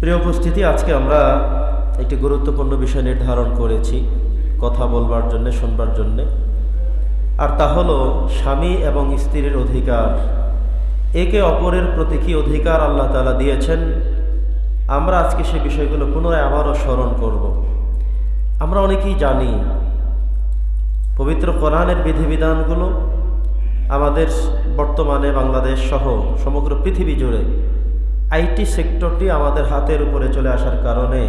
প্রিয় উপস্থিতি, আজকে আমরা একটি গুরুত্বপূর্ণ বিষয় নির্ধারণ করেছি, কথা বলবার জন্য, শুনবার জন্যে আর তা হলো, স্বামী এবং স্ত্রীর অধিকার একে অপরের প্রতি কী অধিকার আল্লাহ তালা দিয়েছেন, আমরা আজকে সে বিষয়গুলো পুনরায় আবারও স্মরণ করব। আমরা অনেকেই জানি, পবিত্র কোরআনের বিধিবিধানগুলো আমাদের বর্তমানে বাংলাদেশ সহ সমগ্র পৃথিবী জুড়ে আইটি সেক্টরটি আমাদের হাতের উপরে চলে আসার কারণে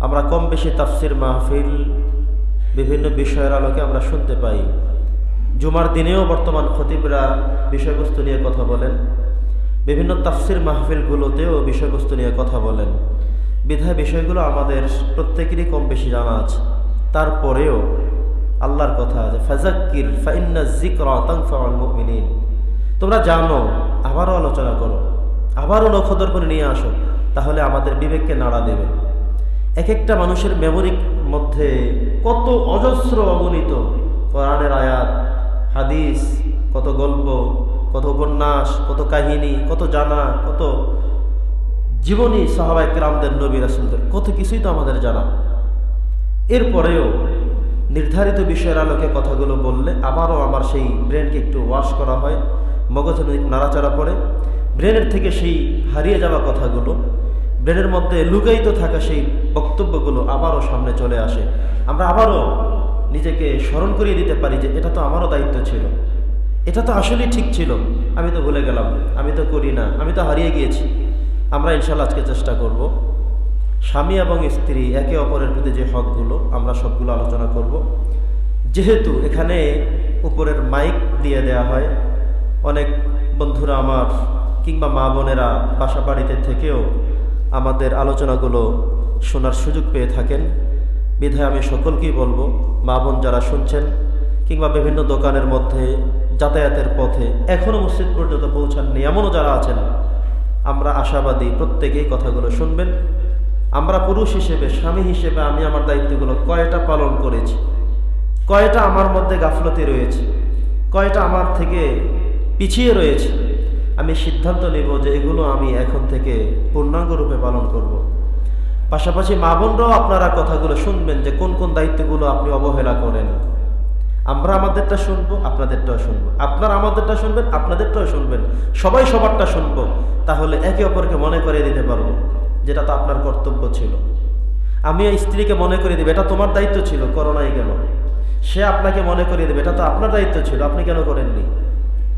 আমরা কম বেশি তাফসির মাহফিল বিভিন্ন বিষয়ের আলোকে আমরা শুনতে পাই। জুমার দিনেও বর্তমান খতিবরা বিষয়বস্তু নিয়ে কথা বলেন। বিভিন্ন তাফসির মাহফিলগুলোতেও বিষয়বস্তু নিয়ে কথা বলেন। বিধায় বিষয়গুলো আমাদের প্রত্যেকেরই কম বেশি জানা আছে। তারপরেও আল্লাহর কথা আছে ফাজাক্কির ফাইন্না জিকরা তানফাউল মুমিনিন। তোমরা জানো, আবারও আলোচনা করো। আবারও করে নিয়ে আসো, তাহলে আমাদের বিবেককে নাড়া দেবে। এক একটা মানুষের মেমোরির মধ্যে কত অজস্র অগণিত কোরআনের আয়াত, হাদিস, কত গল্প, কত উপন্যাস, কত কাহিনী, কত জানা, কত জীবনী সাহাবাই রামদের নবী রাসুলদের, কত কিছুই তো আমাদের জানা। এরপরেও নির্ধারিত বিষয়ের আলোকে কথাগুলো বললে আবারও আমার সেই ব্রেনকে একটু ওয়াশ করা হয়, মগজে নাড়াচাড়া পড়ে ব্রেনের থেকে সেই হারিয়ে যাওয়া কথাগুলো, ব্রেনের মধ্যে লুকায়িত থাকা সেই বক্তব্যগুলো আবারও সামনে চলে আসে। আমরা আবারও নিজেকে স্মরণ করিয়ে দিতে পারি যে এটা তো আমারও দায়িত্ব ছিল। এটা তো আসলেই ঠিক ছিল। আমি তো ভুলে গেলাম। আমি তো করি না। আমি তো হারিয়ে গিয়েছি। আমরা ইনশাল্লাহ আজকে চেষ্টা করব। স্বামী এবং স্ত্রী, একে অপরের প্রতি যে হকগুলো, আমরা সবগুলো আলোচনা করব। যেহেতু এখানে উপরের মাইক দিয়ে দেয়া হয়, অনেক বন্ধুরা আমার কিংবা মা বোনেরা বাসা বাড়িতে থেকেও আমাদের আলোচনাগুলো শোনার সুযোগ পেয়ে থাকেন। বিধায় আমি সকলকেই বলব, মা বোন যারা শুনছেন কিংবা বিভিন্ন দোকানের মধ্যে যাতায়াতের পথে এখনও মসজিদ পর্যন্ত পৌঁছাননি, এমনও যারা আছেন, আমরা আশাবাদী প্রত্যেকেই কথাগুলো শুনবেন। আমরা পুরুষ হিসেবে, স্বামী হিসেবে আমি আমার দায়িত্বগুলো কয়টা পালন করেছি, কয়টা আমার মধ্যে গাফলতি রয়েছে, কয়টা আমার থেকে পিছিয়ে রয়েছে আমি সিদ্ধান্ত নেব যে এগুলো আমি এখন থেকে পূর্ণাঙ্গ রূপে পালন করব। পাশাপাশি মা বোনরাও আপনারা কথাগুলো শুনবেন যে কোন কোন দায়িত্বগুলো আপনি অবহেলা করেন। আমরা আমাদেরটা শুনব, আপনাদেরটাও শুনব। আপনারা আমাদেরটা শুনবেন, আপনাদেরটাও শুনবেন। সবাই সবারটা শুনব। তাহলে একে অপরকে মনে করে দিতে পারব, যেটা তো আপনার কর্তব্য ছিল। আমি স্ত্রীকে মনে করে দেবে, এটা তোমার দায়িত্ব ছিল করোনায় গেল। সে আপনাকে মনে করিয়ে দেবে, এটা তো আপনার দায়িত্ব ছিল, আপনি কেন করেননি?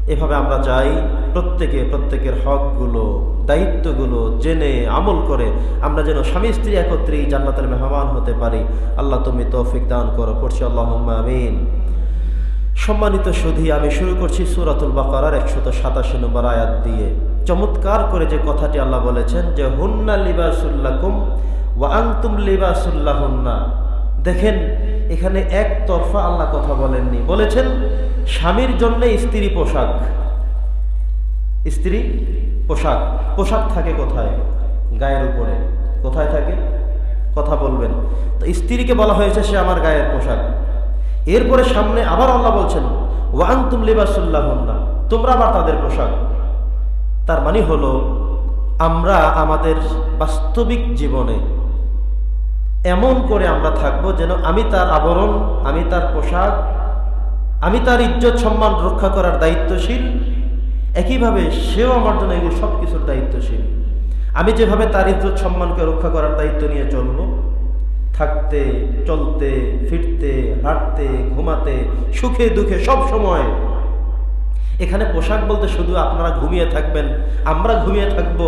এভাবে আমরা চাই প্রত্যেকে, প্রত্যেকের হকগুলো, দায়িত্বগুলো জেনে, আমল করে আমরা যেন স্বামী স্ত্রী একত্রেই জান্নাতের মেহমান হতে পারি। আল্লাহ তুমি তৌফিক দান করো, পড়ছি আল্লাহ আমিন। সম্মানিত সুধী, আমি শুরু করছি সুরাতুল বাকারার একশত সাতাশি নম্বর আয়াত দিয়ে। চমৎকার করে যে কথাটি আল্লাহ বলেছেন যে, হুন্না লিবাসুল্লাকুম ওয়া আংতুম লিবাসুল্লাহ হুন্না দেখেন, এখানে এক তরফা আল্লাহ কথা বলেননি। বলেছেন, স্বামীর জন্য স্ত্রী পোশাক। স্ত্রী পোশাক। পোশাক থাকে কোথায়? গায়ের উপরে। কোথায় থাকে? কথা বলবেন। তো স্ত্রীকে বলা হয়েছে, সে আমার গায়ের পোশাক। এরপরে সামনে আবার আল্লাহ বলছেন ওয়ান তুম লিবাসুল্লাহ তোমরা আবার তাদের পোশাক। তার মানে হলো, আমরা আমাদের বাস্তবিক জীবনে এমন করে আমরা থাকব যেন আমি তার আবরণ, আমি তার পোশাক, আমি তার ইজ্জত সম্মান রক্ষা করার দায়িত্বশীল। একইভাবে সেও আমার জন্য এগুলো সব কিছুর দায়িত্বশীল। আমি যেভাবে তার ইজ্জত সম্মানকে রক্ষা করার দায়িত্ব নিয়ে চলব, থাকতে, চলতে, ফিরতে, হাঁটতে, ঘুমাতে, সুখে দুঃখে সব সময়। এখানে পোশাক বলতে শুধু আপনারা ঘুমিয়ে থাকবেন, আমরা ঘুমিয়ে থাকব।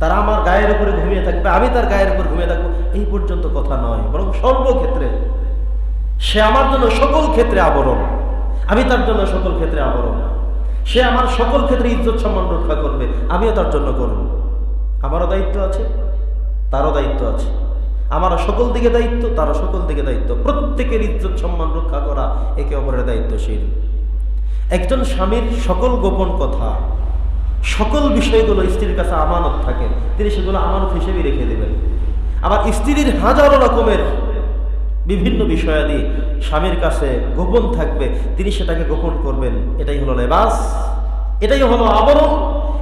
তারা আমার গায়ের উপরে ঘুমিয়ে থাকবে, আমি তার গায়ের উপর ঘুমিয়ে থাকব, এই পর্যন্ত কথা নয়। বরং সর্বক্ষেত্রে সে আমার জন্য সকল ক্ষেত্রে আবরণ। আমি তার জন্য সকল ক্ষেত্রে আবরণ। সে আমার সকল ক্ষেত্রে ইজ্জত সম্মান রক্ষা করবে, আমিও তার জন্য করব। আমারও দায়িত্ব আছে, তারও দায়িত্ব আছে। আমারও সকল দিকে দায়িত্ব, তারও সকল দিকে দায়িত্ব। প্রত্যেকের ইজ্জত সম্মান রক্ষা করা একে অপরের দায়িত্বশীল। একজন স্বামীর সকল গোপন কথা সকল বিষয়গুলো স্ত্রীর কাছে আমানত থাকে, তিনি সেগুলো আমানত হিসেবে রেখে দেবেন। আবার স্ত্রীর হাজারো রকমের বিভিন্ন বিষয়াদি স্বামীর কাছে গোপন থাকবে, তিনি সেটাকে গোপন করবেন। এটাই হলো লেবাস, এটাই হলো আবরণ,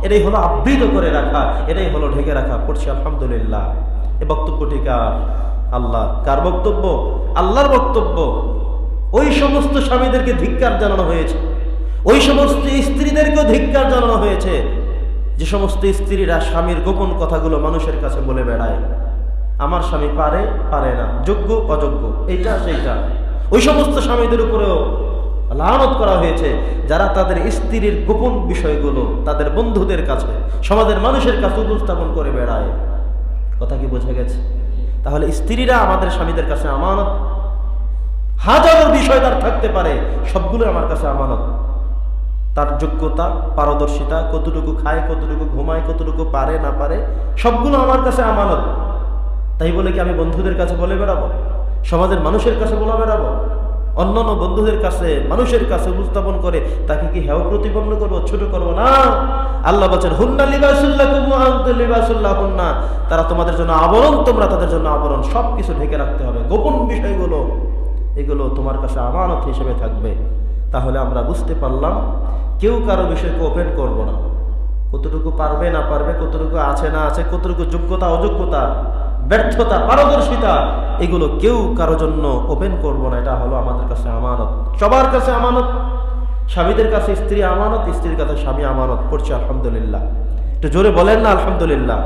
এটাই হলো আবৃত করে রাখা, এটাই হলো ঢেকে রাখা। পড়ছি আলহামদুলিল্লাহ। এ বক্তব্যটি কার? আল্লাহ। কার বক্তব্য? আল্লাহর বক্তব্য। ওই সমস্ত স্বামীদেরকে ধিক্কার জানানো হয়েছে। ওই সমস্ত স্ত্রীদেরকেও ধিক্কার জানানো হয়েছে। যে সমস্ত স্ত্রীরা স্বামীর গোপন কথাগুলো মানুষের কাছে বলে বেড়ায়। আমার স্বামী পারে পারে না। যোগ্য, অযোগ্য। এইটা, সেইটা। ওই সমস্ত স্বামীদের উপরেও লানত করা হয়েছে। যারা তাদের স্ত্রীর গোপন বিষয়গুলো তাদের বন্ধুদের কাছে, সমাজের মানুষের কাছে উপস্থাপন করে বেড়ায়। কথা কি বোঝা গেছে? তাহলে স্ত্রীরা আমাদের স্বামীদের কাছে আমানত? হাজারো বিষয় তার থাকতে পারে। সবগুলো আমার কাছে আমানত। তার যোগ্যতা, পারদর্শিতা, কতটুকু খায়, কতটুকু ঘুমায়, কতটুকু পারে, না পারে, সবগুলো আমার কাছে আমানত। তাই বলে কি আমি বন্ধুদের কাছে বলে বেড়াবো? সমাজের মানুষের কাছে বলে বেড়াবো? অন্যান্য বন্ধুদের কাছে, মানুষের কাছে উপস্থাপন করে তাকে কি হেও প্রতিপন্ন করব, ছোট করব? না। আল্লাহ বলছেন, হুন্না লিবাসুল্লাহ হুন্না তারা তোমাদের জন্য আবরণ, তোমরা তাদের জন্য আবরণ। সব কিছু ঢেকে রাখতে হবে। গোপন বিষয়গুলো, এগুলো তোমার কাছে আমানত হিসেবে থাকবে। তাহলে আমরা বুঝতে পারলাম কেউ কারও বিষয়কে ওপেন করব না। কতটুকু পারবে না পারবে, কতটুকু আছে না আছে, কতটুকু যোগ্যতা, অযোগ্যতা, ব্যর্থতা, পারদর্শিতা, এগুলো কেউ কারও জন্য ওপেন করব না। এটা হলো আমাদের কাছে আমানত। সবার কাছে আমানত। স্বামীদের কাছে স্ত্রী আমানত, স্ত্রীর কাছে স্বামী আমানত। পড়ছে আলহামদুলিল্লাহ। একটু জোরে বলেন না আলহামদুলিল্লাহ।